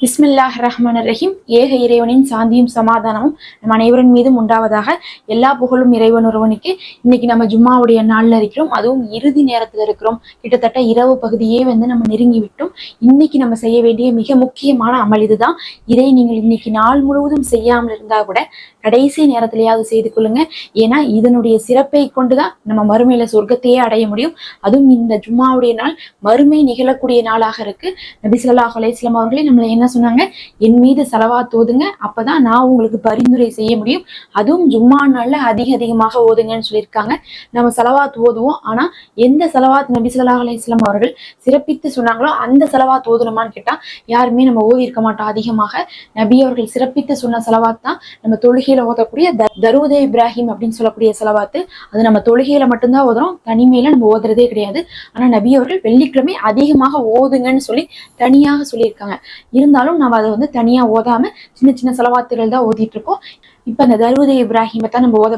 பிஸ்மில்லாஹ் ரஹ்மான் ரஹீம் ஏக இறைவனின் சாந்தியும் சமாதானமும் நம் அனைவரின் மீதும் உண்டாவதாக எல்லா புகழும் இறைவன் ஒருவனுக்கு இன்னைக்கு நம்ம ஜும்மாவுடைய நாளில் இருக்கிறோம். அதுவும் இறுதி நேரத்துல இருக்கிறோம். கிட்டத்தட்ட இரவு பகுதியே வந்து நம்ம நெருங்கி விட்டோம் இன்னைக்கு நம்ம செய்ய வேண்டிய மிக முக்கியமான அமல் இதுதான். இதை நீங்கள் இன்னைக்கு நாள் முழுவதும் செய்யாமல் இருந்தா கூட கடைசி நேரத்திலேயாவது செய்து கொள்ளுங்க. ஏன்னா இதனுடைய சிறப்பை கொண்டுதான் நம்ம மறுமையில சொர்க்கத்தையே அடைய முடியும். அதுவும் இந்த ஜும்மாவுடைய நாள் மறுமை நிகழக்கூடிய நாளாக இருக்கு. நபி அலையம் அவர்களே நம்மளை என்ன என்ன சொன்னாங்க? என் மீது செலவா தோதுங்க. அப்பதான் நான் உங்களுக்கு பரிந்துரை செய்ய முடியும். அதுவும் ஜும்மா நாள்ல அதிக அதிகமாக ஓதுங்கன்னு சொல்லியிருக்காங்க. நம்ம செலவாத் ஓதுவோம். ஆனா எந்த செலவாத் நபி சொல்லா அலைஹி வஸல்லம் அவர்கள் சிறப்பித்து சொன்னாங்களோ அந்த செலவாத் ஓதுணுமான்னு கேட்டா யாருமே நம்ம ஓதி இருக்க மாட்டோம். அதிகமாக நபி அவர்கள் சிறப்பித்து சொன்ன செலவாத் தான் நம்ம தொழுகையில ஓதக்கூடிய தருவதே இப்ராஹிம் அப்படின்னு சொல்லக்கூடிய செலவாத்து. அது நம்ம தொழுகையில மட்டும்தான் ஓதுறோம். தனிமையில நம்ம ஓதுறதே கிடையாது. ஆனா நபி அவர்கள் வெள்ளிக்கிழமை அதிகமாக ஓதுங்கன்னு சொல்லி தனியாக சொல்லியிருக்காங்க. இருந்தாலும் நம்ம அதை வந்து தனியா ஓதாம சின்ன சின்ன செலவாத்துகள் தான் ஓதிட்டு இருக்கோம் இப்ப அந்த தருவதை இப்ராஹிமை தான் நம்ம ஓத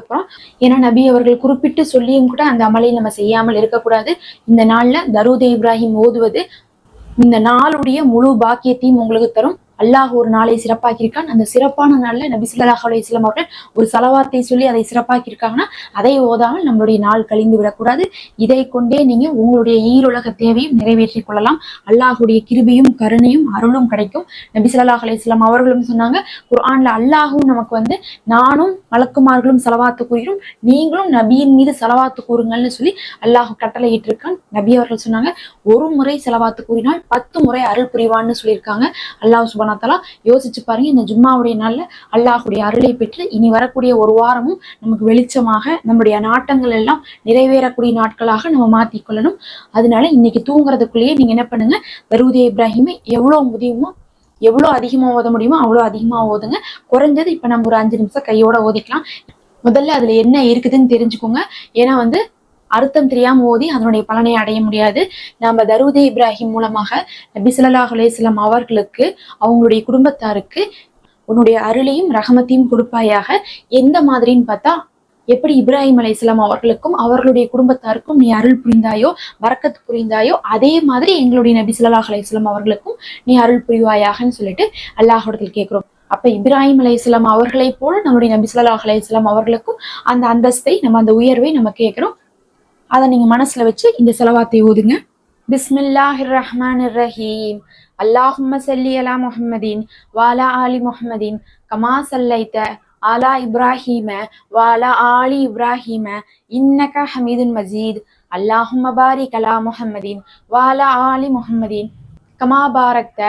ஏன்னா நபி அவர்கள் குறிப்பிட்டு சொல்லியும் கூட அந்த அமலை நம்ம செய்யாமல் இருக்கக்கூடாது. இந்த நாள்ல தருவதை இப்ராஹிம் ஓதுவது இந்த நாளுடைய முழு பாக்கியத்தையும் உங்களுக்கு தரும். அல்லாஹ் ஒரு நாளை சிறப்பாக்கியிருக்கான். அந்த சிறப்பான நாள்ல நபி சொல்லாஹ் அலைஹி அவர்கள் ஒரு சலவாத்தை சொல்லி அதை சிறப்பாக்கியிருக்காங்கன்னா அதை ஓதாமல் நம்மளுடைய நாள் கழிந்து விடக்கூடாது. இதை கொண்டே நீங்க உங்களுடைய ஈருலக தேவையும் நிறைவேற்றிக் கொள்ளலாம். அல்லாஹுடைய கிருபையும் கருணையும் அருளும் கிடைக்கும். நபி சொல்லாஹ் அலைஹி அவர்களும் சொன்னாங்க குர்ஆன்ல அல்லாஹும் நமக்கு வந்து நானும் வழக்குமார்களும் செலவாத்து கூறுகிறோம். நீங்களும் நபியின் மீது செலவாத்து கூறுங்கள்னு சொல்லி அல்லாஹ் கட்டளையிட்டு இருக்கான் நபி அவர்கள் சொன்னாங்க ஒரு முறை செலவாத்து கூறினால் பத்து முறை அருள் புரிவான்னு சொல்லியிருக்காங்க. அல்லாஹ் சுபனாத்தலா யோசிச்சு பாருங்க. இந்த ஜும்மாவுடைய நாள்ல அல்லாஹுடைய அருளை பெற்று இனி வரக்கூடிய ஒரு வாரமும் நமக்கு வெளிச்சமாக நம்முடைய நாட்டங்கள் எல்லாம் நிறைவேறக்கூடிய நாட்களாக நம்ம மாத்திக் கொள்ளணும். அதனால இன்னைக்கு தூங்குறதுக்குள்ளேயே நீங்க என்ன பண்ணுங்க? தருவதே இப்ராஹிமை எவ்வளவு முடியுமோ எவ்வளோ அதிகமாக ஓத முடியுமோ அவ்வளோ அதிகமாக ஓதுங்க. குறைஞ்சது இப்போ நம்ம ஒரு அஞ்சு நிமிஷம் கையோட ஓதிக்கலாம். முதல்ல அதுல என்ன இருக்குதுன்னு தெரிஞ்சுக்கோங்க. ஏன்னா வந்து அர்த்தம் தெரியாம ஓதி அதனுடைய பலனை அடைய முடியாது. நம்ம தருவதே இப்ராஹிம் மூலமாக நபி ஸல்லல்லாஹு அலேஸ்லாம் அவர்களுக்கு அவங்களுடைய குடும்பத்தாருக்கு உன்னுடைய அருளையும் ரகமத்தையும் கொடுப்பாயாக. எந்த மாதிரின்னு பார்த்தா எப்படி இப்ராஹிம் அலைஹிஸ்ஸலாம் அவர்களுக்கும் அவர்களுடைய குடும்பத்தாருக்கும் நீ அருள் புரிந்தாயோ வரக்கத்து புரிந்தாயோ அதே மாதிரி எங்களுடைய நபி ஸல்லல்லாஹு அலைஹி அவர்களுக்கும் நீ அருள் புரிவாயாகன்னு சொல்லிட்டு அல்லாஹிடத்தில் கேட்கிறோம். அப்ப இப்ராஹிம் அலைஹிஸ்ஸலாம் அவர்களை போல நம்முடைய நபி ஸல்லல்லாஹு அலைஹி அவர்களுக்கும் அந்த அந்தஸ்தை நம்ம அந்த உயர்வை நம்ம கேட்கிறோம். அதை நீங்க மனசுல வச்சு இந்த செலவாத்தை ஓதுங்க. பிஸ்மில்லாஹிர் ரஹ்மான் ரஹீம் அல்லாஹும்ம சல்லி அலா முஹம்மதீன் வாலா ஆலி முஹம்மதீன் கமா சல்லைத்த ஆலா இப்ராஹீம வாலா ஆலி இப்ராஹீம இன்னக ஹமீதுன் மஜீத். அல்லாஹும்ம பாரிக் அலா முஹம்மதீன் வாலா ஆலி முஹம்மதீன் கமா பாரக்த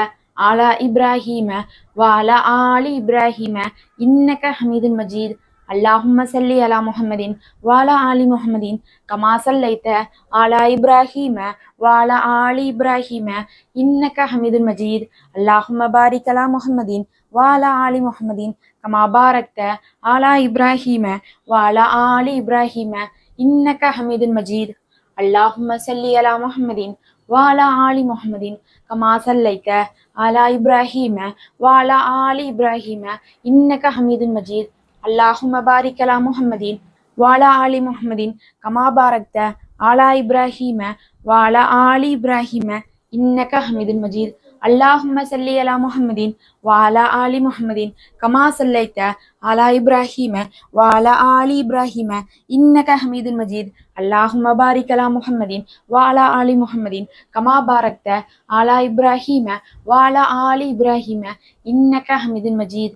ஆலா இப்ராஹீம வாலா ஆலி இப்ராஹீம இன்னக ஹமீதுன் மஜீத். அல்லாஹும் சல்லி அலா முஹம்மதின் வாலா ஆலி முஹம்மதின் கமா சல்லைத்த ஆலா இப்ராஹீம வாலா ஆலி இப்ராஹீம இன்னக்க ஹமீதுல் மஜீத் அல்லாஹும் பாரிக் அலா முஹம்மதின் வாலா ஆலி முஹம்மதின் கமா பாரக்த ஆலா இப்ராஹீம வாலா ஆலி இப்ராஹீம இன்னக்க ஹமீதுல் மஜீத் அல்லாஹும் சல்லி அலா முஹம்மதின் வாலா ஆலி முஹம்மதின் கமா சல்லைத்த ஆலா இப்ராஹீம வாலா ஆலி இப்ராஹீம இன்னக்க ஹமீதுல் மஜீத் அல்லாஹும பாரிக்கலா முஹம்மதீன் வாலா ஆலி முஹம்மதீன் கமா பாரக்த ஆலா இப்ராஹீம வாலா ஆலி இப்ராஹீம இன்னக ஹமீதுன் மஜீத். அல்லாஹும்ம சல்லி அலா முஹம்மதீன் வாலா ஆலி முஹம்மதீன். கமா சல்லைத்த ஆலா இப்ராஹீம வாலா ஆலி இப்ராஹீம இன்னக ஹமீதுன் மஜீத். அல்லாஹும்ம பாரிக் அலா முஹம்மதீன் வாலா ஆலி முஹம்மதீன். கமா பாரக்த ஆலா இப்ராஹீம வாலா ஆலி இப்ராஹீம இன்னக ஹமீதுன் மஜீத்.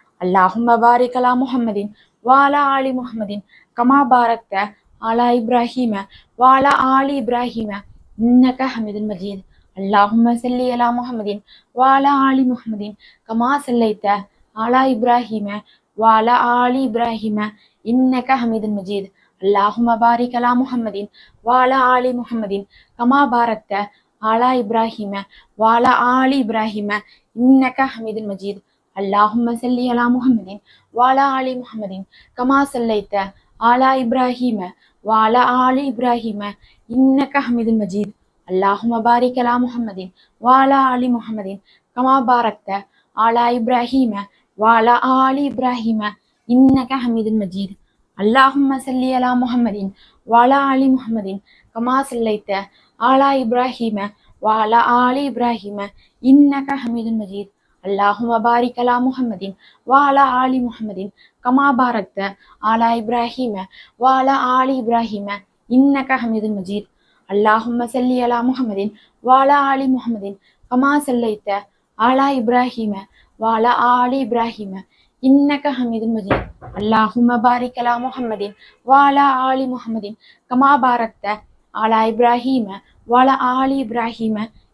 அல்லாஹும் பாரிகலா முஹம்மதின் வாலா ஆலி முஹம்மதின் கமா பாரக்த ஆலா இப்ராஹிம வாலா ஆலி இப்ராஹிம இன்னக ஹமிதுல் மஜீத். அல்லாஹும் சல்லி அலா முஹம்மதின் வாலா ஆலி முஹம்மதின் கமா சல்லைத்த ஆலா இப்ராஹிம வாலா ஆலி இப்ராஹிம இன்னக ஹமிதுல் மஜீத். அல்லாஹும் பாரிக் அலா முஹம்மதின் வாலா ஆலி முஹம்மதின் கமா பாரக்த ஆலா இப்ராஹிம வாலா ஆலி இப்ராஹிம இன்னக ஹமிதுல் மஜீத். அல்லாஹும் சல்லி அலா முஹமதின் வாலா ஆலி முஹமதின் கமா சல்லைத்த ஆலா இப்ராஹிம வாலா ஆலி இப்ராஹிம இன்னக்க ஹமிது மஜீத். அல்லாஹும் பாரிக் அலா முஹமதின் வாலா ஆலி முஹமதின் கமா பாரக்த ஆலா இப்ராஹிம வாலா ஆலி இப்ராஹிம இன்னக ஹமீதுல் மஜீத். அல்லாஹும் சல்லி அலா முஹமதின் வாலா அலி முஹமதின் கமா சல்லைத்த ஆலா இப்ராஹிம வாலா ஆலி இப்ராஹிம இன்னக ஹமீதுல் மஜீத். அல்லாஹும் அபாரிக் அலா முஹம்மதின் வாலா ஆலி முஹம்மதின் கமா பாரக்த ஆலா இப்ராஹிம வாலா ஆலி இப்ராஹிம இன்னக ஹமீது மஜீத் அல்லாஹும் சல்லி அலா முஹம்மதின் வாலா ஆலி முஹம்மதின் கமா சல்லைத்த ஆலா இப்ராஹிம வாலா ஆலி இப்ராஹிம இன்னக ஹமீது மஜீத் அல்லாஹும் பாரிக் அலா முஹம்மதின் வாலா ஆலி முஹம்மதின் கமா பாரக்த ஆலா இப்ராஹிம வாலா ஆலி இப்ராஹிம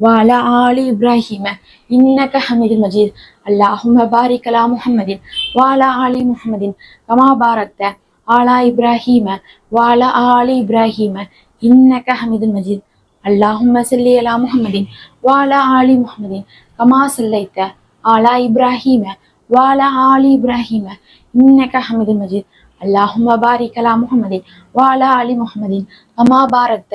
وعلى آل إبراهيم إنك حميد مجيد اللهم بارك على محمد وعلى آل محمد كما باركت على إبراهيم وعلى آل إبراهيم إنك حميد مجيد اللهم صل على محمد وعلى آل محمد كما صليت على إبراهيم وعلى آل إبراهيم إنك حميد مجيد اللهم بارك على محمد وعلى آل محمد كما باركت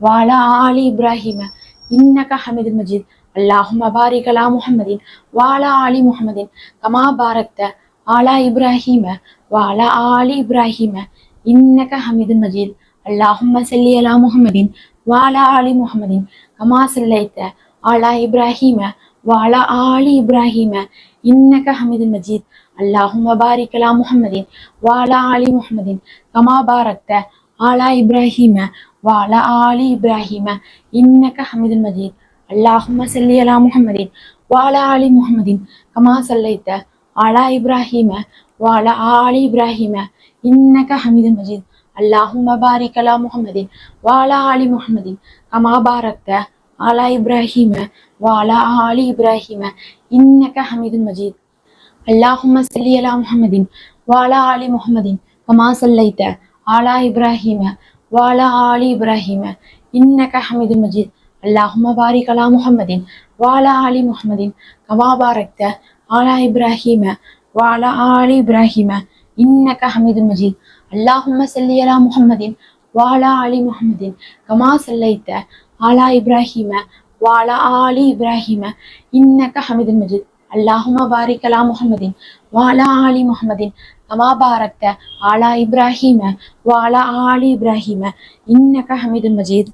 வாலா ஆலி இப்ராஹிம இன்னக ஹமீதுல் மஜீத். அல்லாஹும் அபாரிகலா முஹம்மதின் வாலா ஆலி முஹம்மதின். கமா பாரக்த ஆலா இப்ராஹிம வாலா ஆலி இப்ராஹிம இன்னக ஹமீதுல் மஜீத். அல்லாஹும் சல்லி அலா முஹம்மதின் வாலா ஆலி முஹம்மதின். கமா சல்லைத்த ஆலா இப்ராஹிம வாலா ஆலி இப்ராஹிம இன்னக ஹமீதுல் மஜீத். அல்லாஹும் பாரிகலா முஹம்மதின் வாலா ஆலி முஹம்மதின். கமா பாரக்த ஆலா இப்ராஹிம வாலா ஆலி இப்ராஹிம இன்னக ஹமிதுல் மஜீத் அல்லாஹும சல்லி அலா முஹம்மதின் வாலா ஆலி முஹம்மதின் கமா சல்லைத்த ஆலா இப்ராஹிம வாலா ஆலி இப்ராஹிம இன்னக ஹமிதுல் மஜீத் அல்லாஹும பாரிக் அலா முஹம்மதின் வாலா ஆலி முஹம்மதின் கமா பாரக்த ஆலா இப்ராஹிம வாலா ஆலி இப்ராஹிம இன்னக ஹமிதுல் மஜீத் அல்லாஹும சல்லி அலா முஹம்மதின் வாலா ஆலி முஹம்மதின் கமா சல்லைத்த ஆலா இப்ராஹிம வாலா ஆலி இப்ராஹிம இன்னக ஹமிது மஜீத் அல்லாஹும பாரிக் அலா முஹம்மதின் வாலா ஆலி முஹம்மதின் கமா பாரக்த ஆலா இப்ராஹிம வாலா ஆலி இப்ராஹிம இன்னக ஹமிது மஜீத் அல்லாஹும சல்லி அலா முஹம்மதின் வாலா ஆலி முஹம்மதின் கமா சல்லைத்த ஆலா இப்ராஹிம வாலா ஆலி இப்ராஹிம இன்னக ஹமிது மஜீத் اللهم بارك على محمد وعلى آل محمد அமாபாரத்த ஆலா இப்ராஹிம வாலா ஆலி இப்ராஹிம இன்னக ஹமீது மஜீத்.